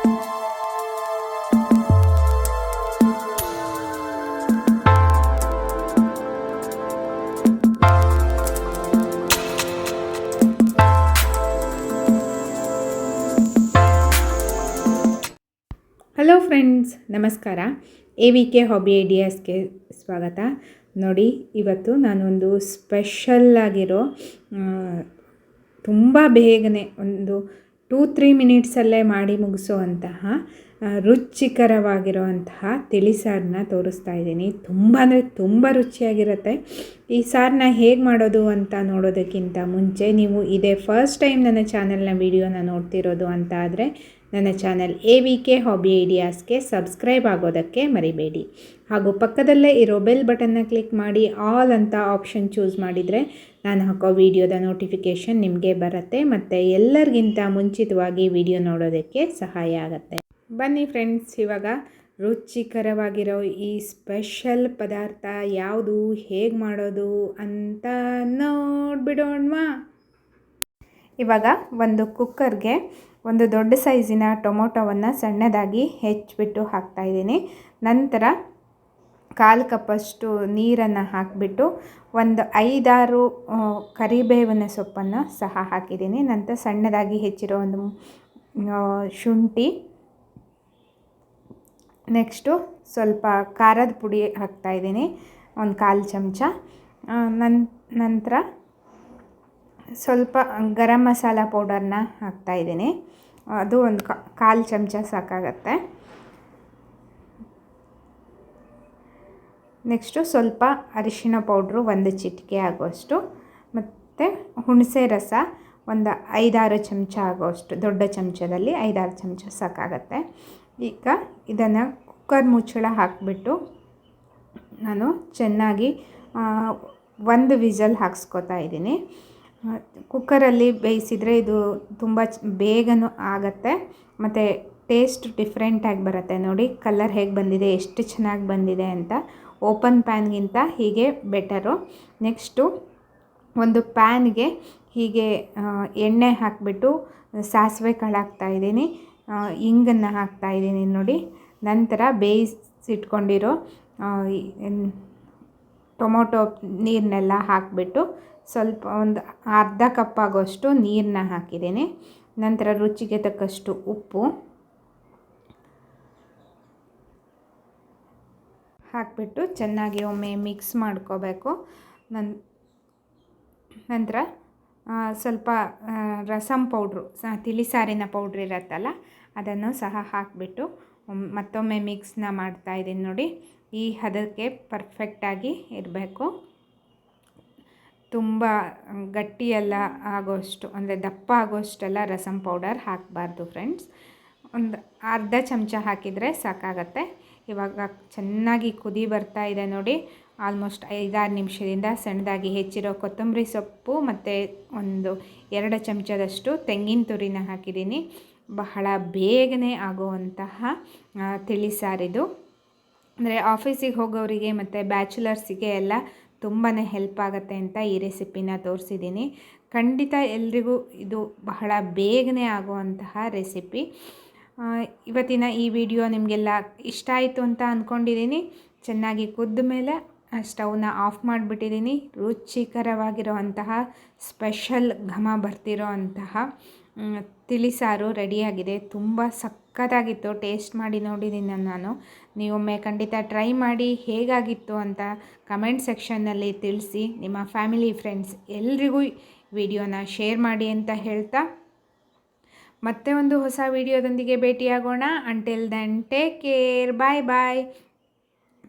Hello friends ನಮಸ್ಕಾರ. A V K hobby ಐಡಿಯಾಸ್ಗೆ ಸ್ವಾಗತ. ನೋಡಿ, ಇವತ್ತು ನಾನೊಂದು ಸ್ಪೆಷಲ್ ಆಗಿರೋ ತುಂಬ ಬೇಗನೆ ಒಂದು ಟೂ ತ್ರೀ ಮಿನಿಟ್ಸಲ್ಲೇ ಮಾಡಿ ಮುಗಿಸುವಂತಹ ರುಚಿಕರವಾಗಿರುವಂತಹ ತಿಳಿ ಸಾರನ್ನ ತೋರಿಸ್ತಾ ಇದ್ದೀನಿ. ತುಂಬ ಅಂದರೆ ತುಂಬ ರುಚಿಯಾಗಿರುತ್ತೆ. ಈ ಸಾರನ್ನ ಹೇಗೆ ಮಾಡೋದು ಅಂತ ನೋಡೋದಕ್ಕಿಂತ ಮುಂಚೆ ನೀವು ಇದೇ ಫಸ್ಟ್ ಟೈಮ್ ನನ್ನ ಚಾನಲ್ನ ವೀಡಿಯೋನ ನೋಡ್ತಿರೋದು ಅಂತ ಆದರೆ ನನ್ನ channel A V K hobby ಐಡಿಯಾಸ್ಗೆ subscribe ಆಗೋದಕ್ಕೆ ಮರಿಬೇಡಿ. ಹಾಗೂ ಪಕ್ಕದಲ್ಲೇ ಇರೋ ಬೆಲ್ ಬಟನ್ನ ಕ್ಲಿಕ್ ಮಾಡಿ ಆಲ್ ಅಂತ ಆಪ್ಷನ್ ಚೂಸ್ ಮಾಡಿದರೆ ನಾನು ಹಾಕೋ ವಿಡಿಯೋದ ನೋಟಿಫಿಕೇಷನ್ ನಿಮಗೆ ಬರುತ್ತೆ ಮತ್ತು ಎಲ್ಲರಿಗಿಂತ ಮುಂಚಿತವಾಗಿ ವಿಡಿಯೋ ನೋಡೋದಕ್ಕೆ ಸಹಾಯ ಆಗುತ್ತೆ. ಬನ್ನಿ ಫ್ರೆಂಡ್ಸ್, ಇವಾಗ ರುಚಿಕರವಾಗಿರೋ ಈ ಸ್ಪೆಷಲ್ ಪದಾರ್ಥ ಯಾವುದು, ಹೇಗೆ ಮಾಡೋದು ಅಂತ ನೋಡ್ಬಿಡೋಣವಾ. ಇವಾಗ ಒಂದು ಕುಕ್ಕರ್ಗೆ ಒಂದು ದೊಡ್ಡ ಸೈಜಿನ ಟೊಮೊಟೊವನ್ನು ಸಣ್ಣದಾಗಿ ಹೆಚ್ಚಿಬಿಟ್ಟು ಹಾಕ್ತಾಯಿದ್ದೀನಿ ನಂತರ ಕಾಲು ಕಪ್ಪಷ್ಟು ನೀರನ್ನು ಹಾಕಿಬಿಟ್ಟು ಒಂದು ಐದಾರು ಕರಿಬೇವಿನ ಸೊಪ್ಪನ್ನು ಸಹ ಹಾಕಿದ್ದೀನಿ. ನಂತರ ಸಣ್ಣದಾಗಿ ಹೆಚ್ಚಿರೋ ಒಂದು ಶುಂಠಿ, ನೆಕ್ಸ್ಟು ಸ್ವಲ್ಪ ಖಾರದ ಪುಡಿ ಹಾಕ್ತಾಯಿದ್ದೀನಿ ಒಂದು ಕಾಲು ಚಮಚ. ನಂತರ ಸ್ವಲ್ಪ ಗರಂ ಮಸಾಲ ಪೌಡರ್ನ ಹಾಕ್ತಾಯಿದ್ದೀನಿ ಅದು ಒಂದು ಕಾಲು ಚಮಚ ಸಾಕಾಗತ್ತೆ. ನೆಕ್ಸ್ಟು ಸ್ವಲ್ಪ ಅರಿಶಿಣ ಪೌಡ್ರು ಒಂದು ಚಿಟಿಕೆ ಆಗುವಷ್ಟು ಮತ್ತು ಹುಣಸೆ ರಸ ಒಂದು ಐದಾರು ಚಮಚ ಆಗುವಷ್ಟು ದೊಡ್ಡ ಚಮಚದಲ್ಲಿ ಐದಾರು ಚಮಚ ಸಾಕಾಗತ್ತೆ. ಈಗ ಇದನ್ನು ಕುಕ್ಕರ್ ಮುಚ್ಚಳ ಹಾಕಿಬಿಟ್ಟು ನಾನು ಚೆನ್ನಾಗಿ ಒಂದು ವಿಸಲ್ ಹಾಕ್ಸ್ಕೊತಾ ಇದ್ದೀನಿ. ಕುಕ್ಕರಲ್ಲಿ ಬೇಯಿಸಿದರೆ ಇದು ತುಂಬ ಬೇಗನೂ ಆಗತ್ತೆ. ಮತ್ತು ಟೇಸ್ಟ್ ಡಿಫ್ರೆಂಟಾಗಿ ಬರುತ್ತೆ. ನೋಡಿ, ಕಲರ್ ಹೇಗೆ ಬಂದಿದೆ, ಎಷ್ಟು ಚೆನ್ನಾಗಿ ಬಂದಿದೆ ಅಂತ. ಓಪನ್ ಪ್ಯಾನ್ಗಿಂತ ಹೀಗೆ ಬೆಟರು. ನೆಕ್ಸ್ಟು ಒಂದು ಪ್ಯಾನ್ಗೆ ಹೀಗೆ ಎಣ್ಣೆ ಹಾಕಿಬಿಟ್ಟು ಸಾಸಿವೆ ಕಾಳು ಹಾಕ್ತಾಯಿದ್ದೀನಿ ಇಂಗನ್ನು ಹಾಕ್ತಾಯಿದ್ದೀನಿ ನೋಡಿ. ನಂತರ ಬೇಯಿಸಿಟ್ಕೊಂಡಿರೋ ಟೊಮೊಟೊ ನೀರನ್ನೆಲ್ಲ ಹಾಕಿಬಿಟ್ಟು ಸ್ವಲ್ಪ ಒಂದು ಅರ್ಧ ಕಪ್ ಆಗೋಷ್ಟು ನೀರನ್ನ ಹಾಕಿದ್ದೀನಿ. ನಂತರ ರುಚಿಗೆ ತಕ್ಕಷ್ಟು ಉಪ್ಪು ಹಾಕಿಬಿಟ್ಟು ಚೆನ್ನಾಗಿ ಒಮ್ಮೆ ಮಿಕ್ಸ್ ಮಾಡ್ಕೋಬೇಕು. ನನ್, ನಂತರ ಸ್ವಲ್ಪ ರಸಂ ಪೌಡ್ರು, ಸ, ತಿಳಿ ಸಾರಿನ ಪೌಡ್ರ್ ಇರತ್ತಲ್ಲ, ಅದನ್ನು ಸಹ ಹಾಕಿಬಿಟ್ಟು ಮತ್ತೊಮ್ಮೆ ಮಿಕ್ಸ್ನ ಮಾಡ್ತಾಯಿದ್ದೀನಿ ನೋಡಿ. ಈ ಹದಕ್ಕೆ ಪರ್ಫೆಕ್ಟಾಗಿ ಇರಬೇಕು. ತುಂಬ ಗಟ್ಟಿಯೆಲ್ಲ ಆಗೋಷ್ಟು, ಅಂದರೆ ದಪ್ಪ ಆಗೋಷ್ಟೆಲ್ಲ ರಸಮ್ ಪೌಡರ್ ಹಾಕಬಾರ್ದು ಫ್ರೆಂಡ್ಸ್ ಒಂದು ಅರ್ಧ ಚಮಚ ಹಾಕಿದರೆ ಸಾಕಾಗತ್ತೆ. ಇವಾಗ ಚೆನ್ನಾಗಿ ಕುದಿ ಬರ್ತಾ ಇದೆ ನೋಡಿ. ಆಲ್ಮೋಸ್ಟ್ ಐದಾರು ನಿಮಿಷದಿಂದ ಸಣ್ಣದಾಗಿ ಹೆಚ್ಚಿರೋ ಕೊತ್ತಂಬರಿ ಸೊಪ್ಪು ಮತ್ತು ಒಂದು ಎರಡು ಚಮಚದಷ್ಟು ತೆಂಗಿನ ತುರಿನ ಹಾಕಿದ್ದೀನಿ. ಬಹಳ ಬೇಗನೆ ಆಗುವಂತಹ ತಿಳಿಸಾರಿದು ತಿಳಿ ಅಂದರೆ ಆಫೀಸಿಗೆ ಹೋಗೋರಿಗೆ ಮತ್ತು ಬ್ಯಾಚುಲರ್ಸಿಗೆ ಎಲ್ಲ ತುಂಬಾ ಹೆಲ್ಪ್ ಆಗುತ್ತೆ ಅಂತ ಈ ರೆಸಿಪಿನ ತೋರಿಸಿದ್ದೀನಿ. ಖಂಡಿತ ಎಲ್ರಿಗೂ ಇದು ಬಹಳ ಬೇಗನೆ ಆಗುವಂತಹ ರೆಸಿಪಿ ಇವತ್ತಿನ ಈ ವಿಡಿಯೋ ನಿಮಗೆಲ್ಲ ಇಷ್ಟ ಆಯಿತು ಅಂತ ಅಂದ್ಕೊಂಡಿದ್ದೀನಿ ಚೆನ್ನಾಗಿ ಕುದ್ದ ಮೇಲೆ ಸ್ಟವ್ನ ಆಫ್ ಮಾಡಿಬಿಟ್ಟಿದ್ದೀನಿ. ರುಚಿಕರವಾಗಿರುವಂತಹ ಸ್ಪೆಷಲ್ ಘಮ ಬರ್ತಿರೋ ಅಂತಹ ತಿಳಿಸಾರು ರೆಡಿಯಾಗಿದೆ. ತುಂಬ ಸಕ್ಕತ್ತಾಗಿತ್ತು ಟೇಸ್ಟ್ ಮಾಡಿ ನೋಡಿದ್ದೀನಿ ನಾನು. ನೀವೊಮ್ಮೆ ಖಂಡಿತ ಟ್ರೈ ಮಾಡಿ ಹೇಗಾಗಿತ್ತು ಅಂತ ಕಮೆಂಟ್ ಸೆಕ್ಷನ್ನಲ್ಲಿ ತಿಳಿಸಿ. ನಿಮ್ಮ ಫ್ಯಾಮಿಲಿ, ಫ್ರೆಂಡ್ಸ್ ಎಲ್ರಿಗೂ ವಿಡಿಯೋನ ಶೇರ್ ಮಾಡಿ ಅಂತ ಹೇಳ್ತಾ. ಮತ್ತೆ ಒಂದು ಹೊಸ ವಿಡಿಯೋದೊಂದಿಗೆ ಭೇಟಿಯಾಗೋಣ. Until then take care bye bye